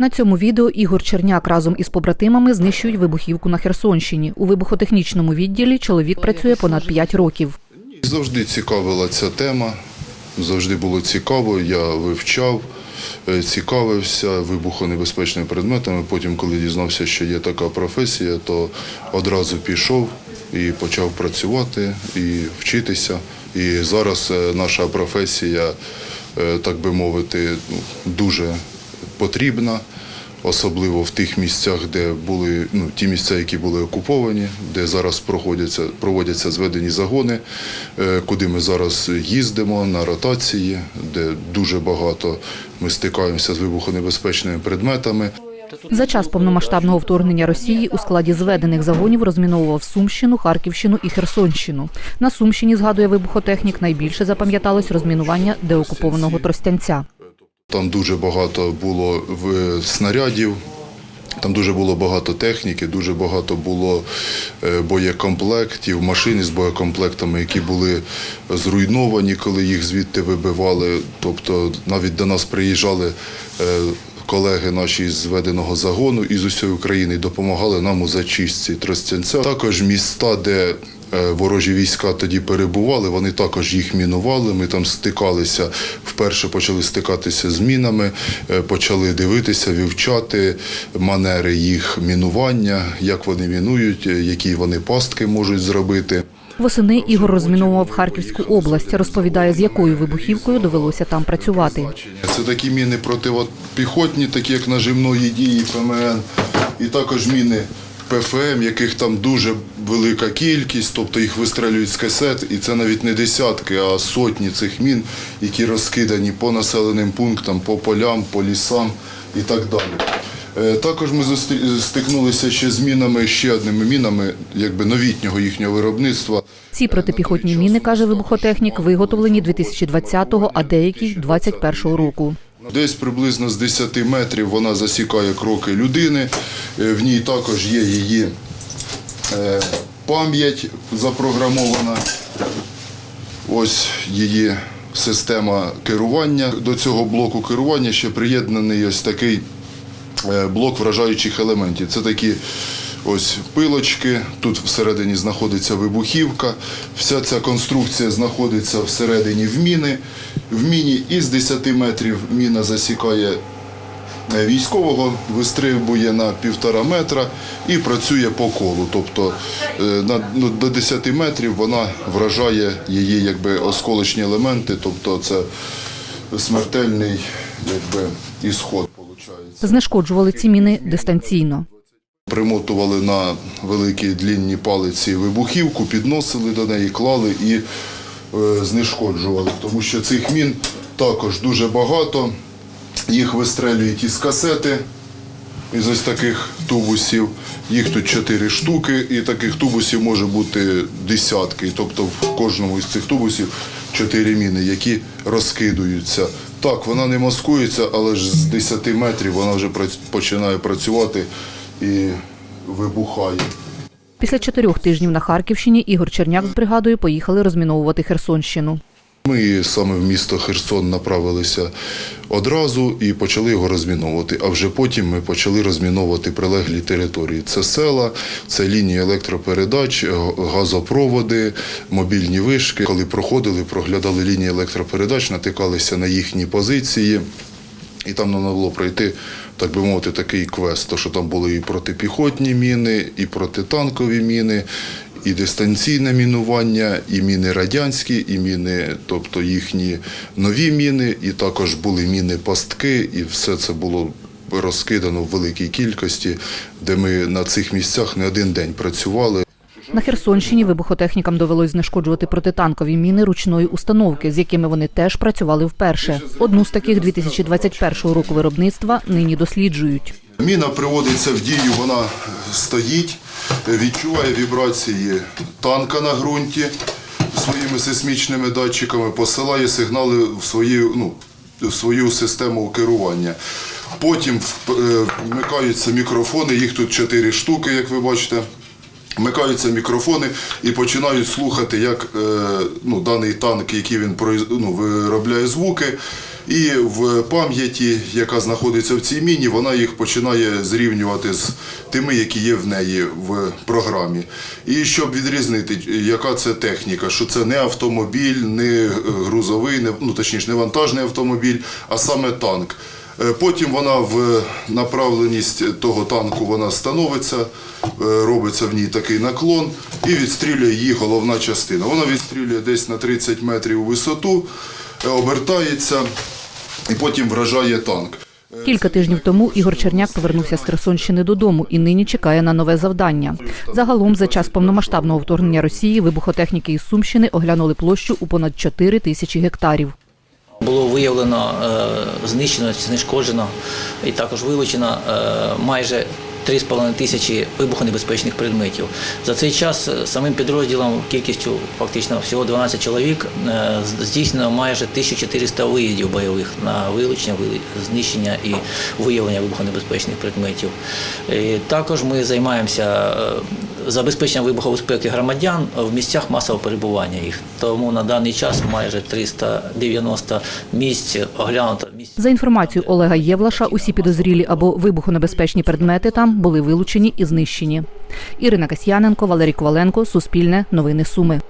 На цьому відео Ігор Черняк разом із побратимами знищують вибухівку на Херсонщині. У вибухотехнічному відділі чоловік працює понад 5 років. Завжди цікавила ця тема, завжди було цікаво, я вивчав, е, цікавився вибухонебезпечними предметами. Потім, коли дізнався, що є така професія, то одразу пішов і почав працювати і вчитися. І зараз е, наша професія, е, так би мовити, ну, дуже потрібна. Особливо в тих місцях, де були ну, ті місця, які були окуповані, де зараз проводяться, проводяться зведені загони, е, куди ми зараз їздимо на ротації, де дуже багато ми стикаємося з вибухонебезпечними предметами. За час повномасштабного вторгнення Росії у складі зведених загонів розміновував Сумщину, Харківщину і Херсонщину. На Сумщині, згадує вибухотехнік, найбільше запам'яталось розмінування деокупованого Тростянця. Там дуже багато було снарядів, там дуже було багато техніки, дуже багато було е, боєкомплектів, машин з боєкомплектами, які були зруйновані, коли їх звідти вибивали. Тобто навіть до нас приїжджали е, колеги наші з зведеного загону із усієї України і допомагали нам у зачистці Тростянця. Також міста, де ворожі війська тоді перебували, вони також їх мінували. Ми там стикалися, вперше почали стикатися з мінами, е, почали дивитися, вивчати манери їх мінування, як вони мінують, е, які вони пастки можуть зробити. Восени Ігор розміновував Харківську область. Розповідає, з якою вибухівкою довелося там працювати. Це такі міни протипіхотні, такі як наживної дії ПМН, і також міни ПФМ, яких там дуже велика кількість, тобто їх вистрелюють з касет, і це навіть не десятки, а сотні цих мін, які розкидані по населеним пунктам, по полям, по лісам і так далі. Е, Також ми стикнулися ще з мінами, ще одними мінами, якби новітнього їхнього виробництва. Ці протипіхотні міни, каже вибухотехнік, виготовлені 2020-го, а деякі 21-го року. Десь приблизно з 10 метрів вона засікає кроки людини. Е, В ній також є її е, пам'ять запрограмована. Ось її система керування. До цього блоку керування ще приєднаний ось такий е, блок вражаючих елементів. Це такі ось пилочки, тут всередині знаходиться вибухівка. Вся ця конструкція знаходиться всередині в міни. В міні із 10 метрів міна засікає е, військового, вистрибує на півтора метра і працює по колу. Тобто е, на, ну, до 10 метрів вона вражає її якби, осколочні елементи, тобто це смертельний якби, ісход. Знешкоджували ці міни дистанційно. Примотували на великі длінні палиці вибухівку, підносили до неї, клали і знешкоджували. Тому що цих мін також дуже багато. Їх вистрелюють із касети, із ось таких тубусів. Їх тут чотири штуки, і таких тубусів може бути десятки. Тобто в кожному із цих тубусів чотири міни, які розкидуються. Так, вона не маскується, але ж з 10 метрів вона вже починає працювати і вибухає. Після чотирьох тижнів на Харківщині Ігор Черняк з бригадою поїхали розміновувати Херсонщину. Ми саме в місто Херсон направилися одразу і почали його розміновувати. А вже потім ми почали розміновувати прилеглі території. Це села, це лінії електропередач, газопроводи, мобільні вишки. Коли проходили, проглядали лінії електропередач, натикалися на їхні позиції. І там нам було пройти, так би мовити, такий квест, то що там були і протипіхотні міни, і протитанкові міни, і дистанційне мінування, і міни радянські, і міни, тобто їхні нові міни, і також були міни-пастки, і все це було розкидано в великій кількості, де ми на цих місцях не один день працювали. На Херсонщині вибухотехнікам довелось знешкоджувати протитанкові міни ручної установки, з якими вони теж працювали вперше. Одну з таких 2021 року виробництва нині досліджують. Міна приводиться в дію, вона стоїть, відчуває вібрації танка на ґрунті своїми сейсмічними датчиками, посилає сигнали в свою, ну, в свою систему керування. Потім е, вмикаються мікрофони, їх тут чотири штуки, як ви бачите. Вмикаються мікрофони і починають слухати, як е, ну, даний танк, який він ну, виробляє звуки, І в пам'яті, яка знаходиться в цій міні, вона їх починає зрівнювати з тими, які є в неї в програмі. І щоб відрізнити, яка це техніка, що це не автомобіль, не грузовий, не, ну точніше, не вантажний автомобіль, а саме танк. Е, Потім вона в направленість того танку вона становиться, е, робиться в ній такий наклон і відстрілює її головна частина. Вона відстрілює десь на 30 метрів у висоту, е, обертається і потім вражає танк. Кілька тижнів тому Ігор Черняк повернувся з Херсонщини додому і нині чекає на нове завдання. Загалом за час повномасштабного вторгнення Росії вибухотехніки із Сумщини оглянули площу у понад 4 тисячі гектарів. Було виявлено, е, знищено, знешкоджено і також вилучено е, майже 3,5 тисячі вибухонебезпечних предметів. За цей час е, самим підрозділом кількістю фактично всього 12 чоловік е, здійснено майже 1400 виїздів бойових на вилучення, знищення і виявлення вибухонебезпечних предметів. Е, Також ми займаємося забезпеченням вибухобезпеки громадян в місцях масового перебування їх. Тому на даний час майже 390 місць оглянуто. За інформацією Олега Євлаша, усі підозрілі або вибухонебезпечні предмети там були вилучені і знищені. Ірина Касьяненко, Валерій Коваленко, Суспільне, Новини Суми.